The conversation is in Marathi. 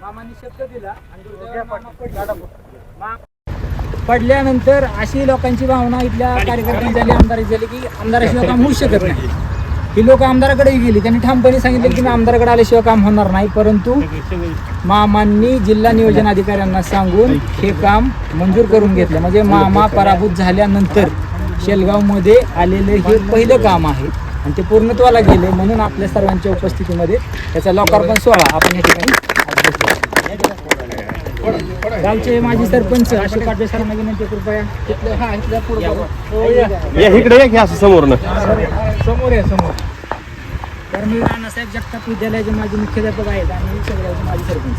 मामांनी शब्द दिला आणि दुर्दैवाने मामा पडले. मा- पडल्यानंतर अशी लोकांची भावना इथल्या कार्यकर्त्यांची झाली आमदाराची झाली की आमदाराशिवाय काम होऊ शकत नाही. ही लोक आमदाराकडे गेली. त्यांनी ठामपणे सांगितलं की मी आमदाराकडे आल्याशिवाय काम होणार नाही. परंतु मामांनी जिल्हा नियोजन अधिकाऱ्यांना सांगून हे काम मंजूर करून घेतलं. म्हणजे मामा पराभूत झाल्यानंतर शेलगावमध्ये आलेलं हे पहिलं काम आहे. आणि ते पूर्णत्वाला गेले म्हणून आपल्या सर्वांच्या उपस्थितीमध्ये त्याचा लोकार्पण सोहळा आपण या ठिकाणी. गावचे माजी सरपंच अशोक पाटले सरांना विनंती कृपया. हा. या इकडे या की असं समोरनं समोर आहे समोर. तर मी राणासाहेब जगताप विद्यालयाचे माझे मुख्याध्यापक आहेत आणि सगळ्याचे माझे सरपंच.